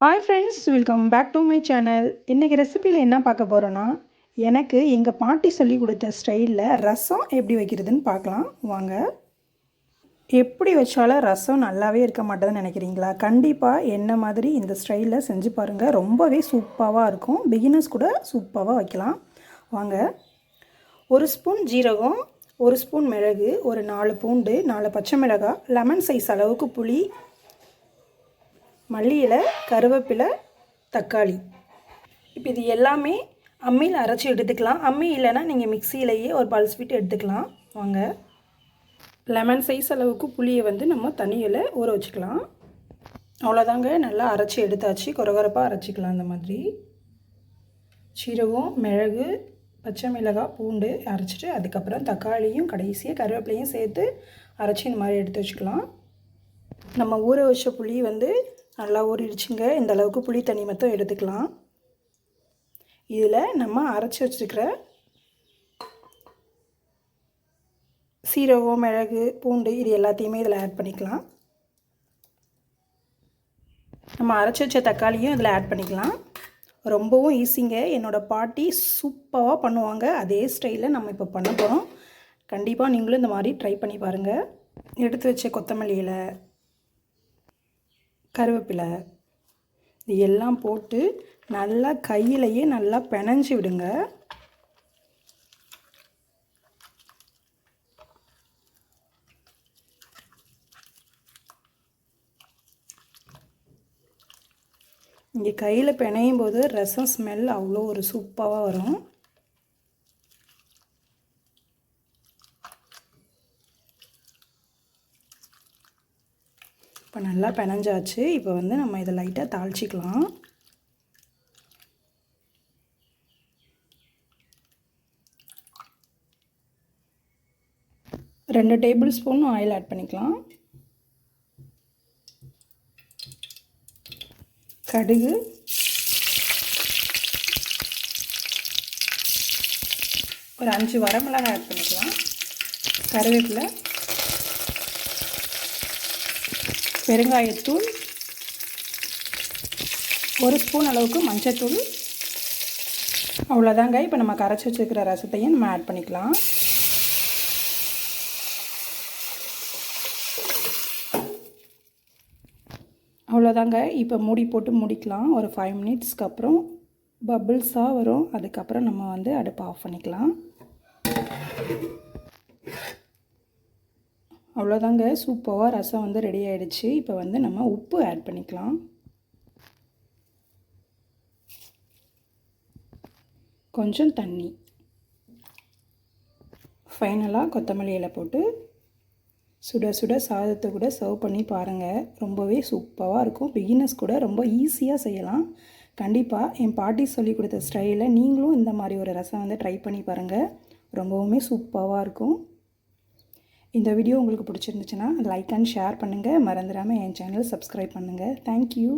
Hi friends welcome back to my channel இன்றைக்கி ரெசிபியில் என்ன பார்க்க போகிறோன்னா எனக்கு எங்கள் பாட்டி சொல்லி கொடுத்த ஸ்டைலில் ரசம் எப்படி வைக்கிறதுன்னு பார்க்கலாம். வாங்க. எப்படி வச்சாலும் ரசம் நல்லாவே இருக்க மாட்டேதுன்னு நினைக்கிறீங்களா? கண்டிப்பாக என்ன மாதிரி இந்த ஸ்டைலில் செஞ்சு பாருங்கள் ரொம்பவே சூப்பாவாக இருக்கும். பிகினர்ஸ் கூட சூப்பராக வைக்கலாம். வாங்க. ஒரு ஸ்பூன் ஜீரகம் ஒரு ஸ்பூன் மிளகு ஒரு நாலு பூண்டு நாலு பச்சை மிளகாய் லெமன் சைஸ் அளவுக்கு புளி மல்லி இலை கருவேப்பிலை தக்காளி. இப்போ இது எல்லாமே அம்மியில் அரைச்சி எடுத்துக்கலாம். அம்மி இல்லைன்னா நீங்கள் மிக்சியிலேயே ஒரு பல்ஸ் விட்டு எடுத்துக்கலாம். வாங்க. லெமன் சைஸ் அளவுக்கு புளியை வந்து நம்ம தண்ணியில் ஊற வச்சுக்கலாம். அவ்வளோதாங்க. நல்லா அரைச்சி எடுத்தாச்சு. குறகுறப்பாக அரைச்சிக்கலாம் அந்த மாதிரி. சீரகம் மிளகு பச்சை மிளகாய் பூண்டு அரைச்சிட்டு அதுக்கப்புறம் தக்காளியும் கடைசியாக கருவேப்பிலையும் சேர்த்து அரைச்சி இந்த மாதிரி எடுத்து வச்சுக்கலாம். நம்ம ஊற வச்ச புளி வந்து நல்லா ஊறிடுச்சுங்க இந்த அளவுக்கு புளி தண்ணி மட்டும் எடுத்துக்கலாம். இதில் நம்ம அரைச்சி வச்சுருக்கிற சீரகம் மிளகு பூண்டு இது எல்லாத்தையுமே இதில் ஆட் பண்ணிக்கலாம். நம்ம அரைச்சி வச்ச தக்காளியும் இதில் ஆட் பண்ணிக்கலாம். ரொம்பவும் ஈஸிங்க என்னோடய பாட்டி சூப்பராக பண்ணுவாங்க. அதே ஸ்டைலில் நம்ம இப்போ பண்ண போகிறோம் கண்டிப்பாக நீங்களும் இந்த மாதிரி ட்ரை பண்ணி பாருங்கள் எடுத்து வச்ச கொத்தமல்லியில் கருவேப்பிலை இது எல்லாம் போட்டு நல்லா கையிலையே நல்லா பிணைஞ்சி விடுங்க. இங்கே கையில் பிணையும் போது ரசம் ஸ்மெல் அவ்வளோ ஒரு சூப்பராக வரும். இப்போ நல்லா பிணைஞ்சாச்சு இப்போ வந்து நம்ம இதை லைட்டாக தாளிச்சிக்கலாம். ரெண்டு டேபிள் ஸ்பூன் ஆயில் ஆட் பண்ணிக்கலாம். கடுகு. ஒரு அஞ்சு வரமிளகாய் ஆட் பண்ணிக்கலாம். கருவேப்பிலை. பெருங்காயத்தூள் ஒரு ஸ்பூன் அளவுக்கு மஞ்சத்தூள். அவ்வளோதாங்க இப்போ நம்ம கரைச்சி வச்சுருக்கிற ரசத்தையும் நம்ம ஆட் பண்ணிக்கலாம். அவ்வளோதாங்க இப்போ மூடி போட்டு முடிக்கலாம். ஒரு ஃபைவ் மினிட்ஸ்க்கு அப்புறம் பபிள்ஸாக வரும். அதுக்கப்புறம் நம்ம வந்து அடுப்பு ஆஃப் பண்ணிக்கலாம். அவ்வளோதாங்க. சூப்பராக ரசம் வந்து ரெடி ஆகிடுச்சு இப்போ வந்து நம்ம உப்பு ஆட் பண்ணிக்கலாம். கொஞ்சம் தண்ணி. ஃபைனலாக கொத்தமல்லி இலை போட்டு சுட சுட சாதத்தை கூட சர்வ் பண்ணி பாருங்கள் ரொம்பவே சூப்பராக இருக்கும். பிகினர்ஸ் கூட ரொம்ப ஈஸியாக செய்யலாம். கண்டிப்பாக என் பாட்டி சொல்லி கொடுத்த ஸ்டைலில் நீங்களும் இந்த மாதிரி ஒரு ரசம் வந்து ட்ரை பண்ணி பாருங்கள் ரொம்பவுமே சூப்பராக இருக்கும். இந்த வீடியோ உங்களுக்கு பிடிச்சிருந்துச்சுன்னா லைக் அண்ட் ஷேர் பண்ணுங்கள் மறந்துடாமல் என் சேனல் சப்ஸ்கிரைப் பண்ணுங்கள் தேங்க்யூ